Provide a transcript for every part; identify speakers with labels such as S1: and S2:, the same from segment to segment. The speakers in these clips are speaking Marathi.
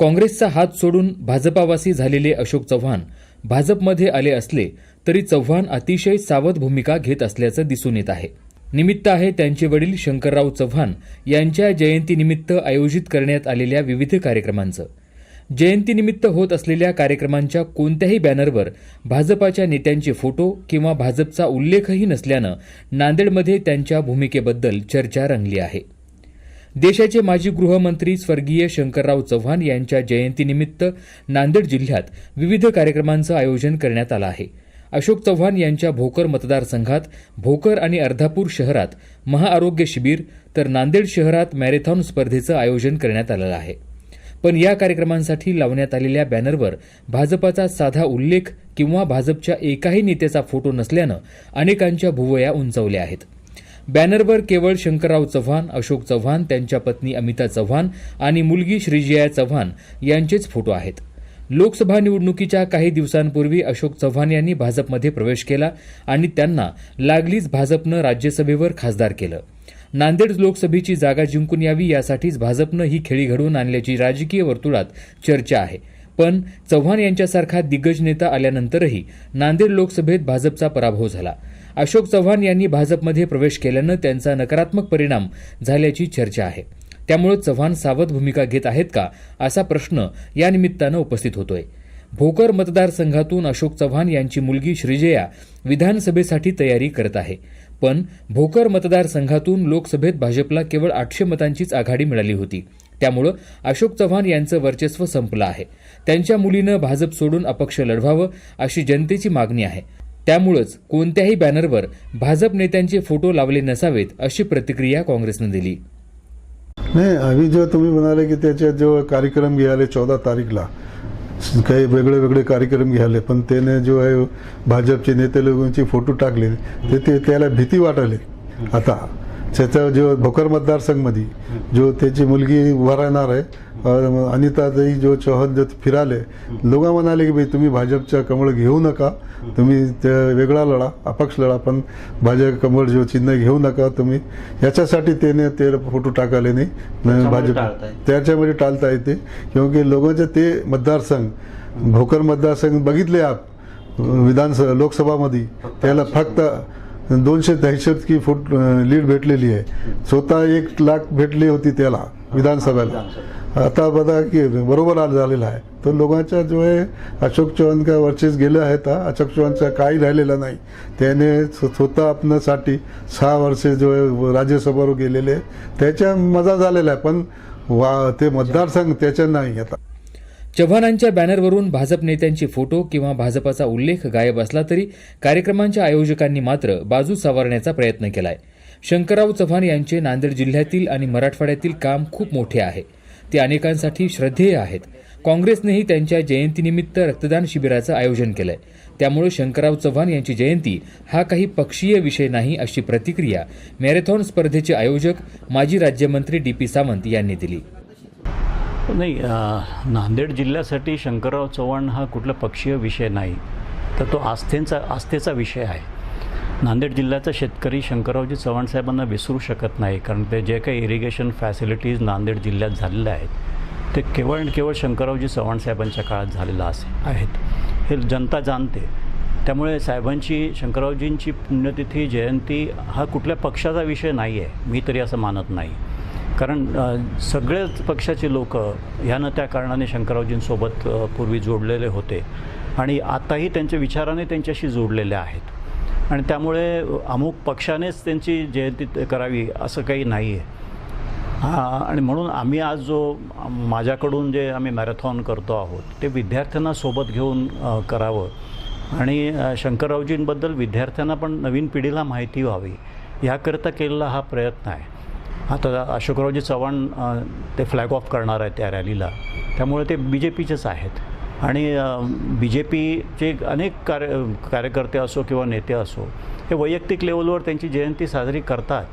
S1: काँग्रेसचा हात सोडून भाजपावासी झालेले अशोक चव्हाण भाजपमध्ये आले असले तरी चव्हाण अतिशय सावध भूमिका घेत असल्याचं दिसून येत आहे. निमित्त आहे त्यांचे वडील शंकरराव चव्हाण यांच्या जयंतीनिमित्त आयोजित करण्यात आलेल्या विविध कार्यक्रमांचं. जयंतीनिमित्त होत असलेल्या कार्यक्रमांच्या कोणत्याही बॅनरवर भाजपाच्या नेत्यांचे फोटो किंवा भाजपचा उल्लेखही नसल्यानं नांदेडमध्ये त्यांच्या भूमिकेबद्दल चर्चा रंगली आहे. देशाचे माजी गृहमंत्री स्वर्गीय शंकरराव चव्हाण यांच्या जयंतीनिमित्त नांदेड जिल्ह्यात विविध कार्यक्रमांचं आयोजन करण्यात आलं आहे. अशोक चव्हाण यांच्या भोकर मतदारसंघात भोकर आणि अर्धापूर शहरात महाआरोग्य शिबिर तर नांदेड शहरात मॅरेथॉन स्पर्धेचं आयोजन करण्यात आलं आहे. पण या कार्यक्रमांसाठी लावण्यात आलेल्या बॅनरवर भाजपाचा साधा उल्लेख किंवा भाजपच्या एकाही नेत्याचा फोटो नसल्यानं अनेकांच्या भुवया उंचावल्या आहेत. बॅनरवर केवळ शंकरराव चव्हाण अशोक चव्हाण त्यांच्या पत्नी अमिता चव्हाण आणि मुलगी श्रीजया चव्हाण यांचेच फोटो आहेत. लोकसभा निवडणुकीच्या काही दिवसांपूर्वी अशोक चव्हाण यांनी भाजपमध्ये प्रवेश केला आणि त्यांना लागलीच भाजपनं राज्यसभेवर खासदार केलं. नांदेड लोकसभेची जागा जिंकून यावी यासाठीच भाजपनं ही खेळी घडवून आणल्याची राजकीय वर्तुळात चर्चा आहे. पण चव्हाण यांच्यासारखा दिग्गज नेता आल्यानंतरही नांदेड लोकसभेत भाजपचा पराभव झाला. अशोक चव्हाण यांनी भाजपमध्ये प्रवेश केल्यानं त्यांचा नकारात्मक परिणाम झाल्याची चर्चा आहे. त्यामुळे चव्हाण सावध भूमिका घेत आहेत का असा प्रश्न यानिमित्तानं उपस्थित होतोय. भोकर मतदारसंघातून अशोक चव्हाण यांची मुलगी श्रीजया विधानसभेसाठी तयारी करत आहे. पण भोकर मतदारसंघातून लोकसभेत भाजपला केवळ आठशे मतांचीच आघाडी मिळाली होती. त्यामुळं अशोक चव्हाण यांचं वर्चस्व संपलं आहे. त्यांच्या मुलीनं भाजप सोडून अपक्ष लढवावं अशी जनतेची मागणी आहे. त्यामुळंच कोणत्याही बॅनरवर भाजप नेत्यांचे फोटो लावले नसावेत अशी प्रतिक्रिया काँग्रेसनं दिली.
S2: नाही आम्ही जेव्हा तुम्ही म्हणाले की त्याच्यात जेव्हा कार्यक्रम घ्यायला चौदा तारीखला काही वेगळे वेगळे कार्यक्रम घ्यायले पण त्याने जो आहे भाजपचे नेते लोकांचे फोटो टाकले ते ते त्याला भीती वाटली आता त्याचा जो भोकर मतदारसंघमध्ये जो त्याची मुलगी उभा राहणार आहे अनिताताई जो चौहान जो फिराले लोक म्हणाले की भाई तुम्ही भाजपचा कमळ घेऊ नका तुम्ही ते वेगळा लढा अपक्ष लढा पण भाजप कमळ जो चिन्ह घेऊ नका तुम्ही. याच्यासाठी त्याने ते फोटो टाकाले नाही भाजप. त्याच्यामध्ये टाळता येते. क्योंकि लोकांचे ते मतदारसंघ भोकर मतदारसंघ बघितले आप विधानसभा लोकसभामध्ये. त्याला फक्त दोनशे दहशत की फूट लीड भेटलेली आहे. स्वतः एक लाख भेटली होती त्याला विधानसभेला. आता बघा की बरोबर आज झालेला आहे. तर लोकांचा जो आहे अशोक चव्हाण काय वर्चेस गेले आहेत हा. अशोक चव्हाणचा काही राहिलेलं नाही. त्याने स्व- स्वतः आपणासाठी सहा वर्षे जो आहे राज्यसभेवर गेलेले. आहे. त्याच्या मजा झालेला आहे पण वा ते मतदारसंघ त्याच्या नाही आता.
S1: चव्हाणांच्या बॅनरवरून भाजप नेत्यांचे फोटो किंवा भाजपाचा उल्लेख गायब असला तरी कार्यक्रमांच्या आयोजकांनी मात्र बाजू सावरण्याचा प्रयत्न केलाय. शंकरराव चव्हाण यांचे नांदेड जिल्ह्यातील आणि मराठवाड्यातील काम खूप मोठे आहे. ते अनेकांसाठी श्रद्धेय आहेत. काँग्रेसनेही त्यांच्या जयंतीनिमित्त रक्तदान शिबिराचं आयोजन केलंय. त्यामुळे शंकरराव चव्हाण यांची जयंती हा काही पक्षीय विषय नाही अशी प्रतिक्रिया मॅरेथॉन स्पर्धेचे आयोजक माजी राज्यमंत्री डी पी सावंत यांनी दिली.
S3: नाही नांदेड जिल्ह्यासाठी शंकरराव चव्हाण हा कुठला पक्षीय विषय नाही तर तो आस्थेचा आस्थेचा विषय आहे. नांदेड जिल्ह्याचा शेतकरी शंकररावजी चव्हाण साहेबांना विसरू शकत नाही कारण ते जे काही इरिगेशन फॅसिलिटीज नांदेड जिल्ह्यात झालेल्या आहेत ते केवळ आणि केवळ शंकररावजी चव्हाण साहेबांच्या काळात झालेलं असे आहेत. हे जनता जाणते. त्यामुळे साहेबांची शंकररावजींची पुण्यतिथी जयंती हा कुठल्या पक्षाचा विषय नाही आहे मी तरी असं मानत नाही. कारण सगळ्याच सगळेच पक्षाचे लोक ह्यानं त्या कारणाने शंकररावजींसोबत पूर्वी जोडलेले होते. आणि आताही त्यांच्या विचाराने त्यांच्याशी जोडलेले आहेत. आणि त्यामुळे अमुक पक्षानेच त्यांची जयंती करावी असं काही नाही आहे आणि म्हणून आम्ही आज जो माझ्याकडून जे आम्ही मॅरेथॉन करतो आहोत ते विद्यार्थ्यांना सोबत घेऊन करावं. आणि शंकररावजींबद्दल विद्यार्थ्यांना पण नवीन पिढीला माहिती व्हावी ह्याकरता केलेला हा प्रयत्न आहे. आता अशोकरावजी चव्हाण ते फ्लॅग ऑफ करणार आहेत त्या रॅलीला त्यामुळे ते बी जे पीचेच आहेत. आणि बी जे पीचे अनेक कार्य कार्यकर्ते असो किंवा नेते असो हे वैयक्तिक लेवलवर त्यांची जयंती साजरी करतात.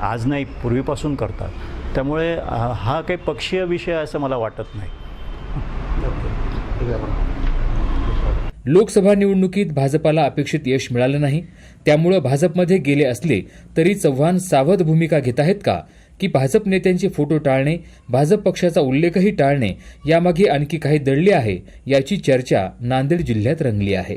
S3: आज नाही पूर्वीपासून करतात. त्यामुळे हा काही पक्षीय विषय असं मला वाटत नाही.
S1: लोकसभा निवडणुकीत भाजपाला अपेक्षित यश मिळालं नाही. त्यामुळं भाजपमध्ये गेले असले तरी चव्हाण सावध भूमिका घेत आहेत का? की भाजप नेत्यांचे फोटो टाळणे भाजप पक्षाचा उल्लेखही टाळणे यामागे आणखी काही दडले आहे याची चर्चा नांदेड जिल्ह्यात रंगली आहे.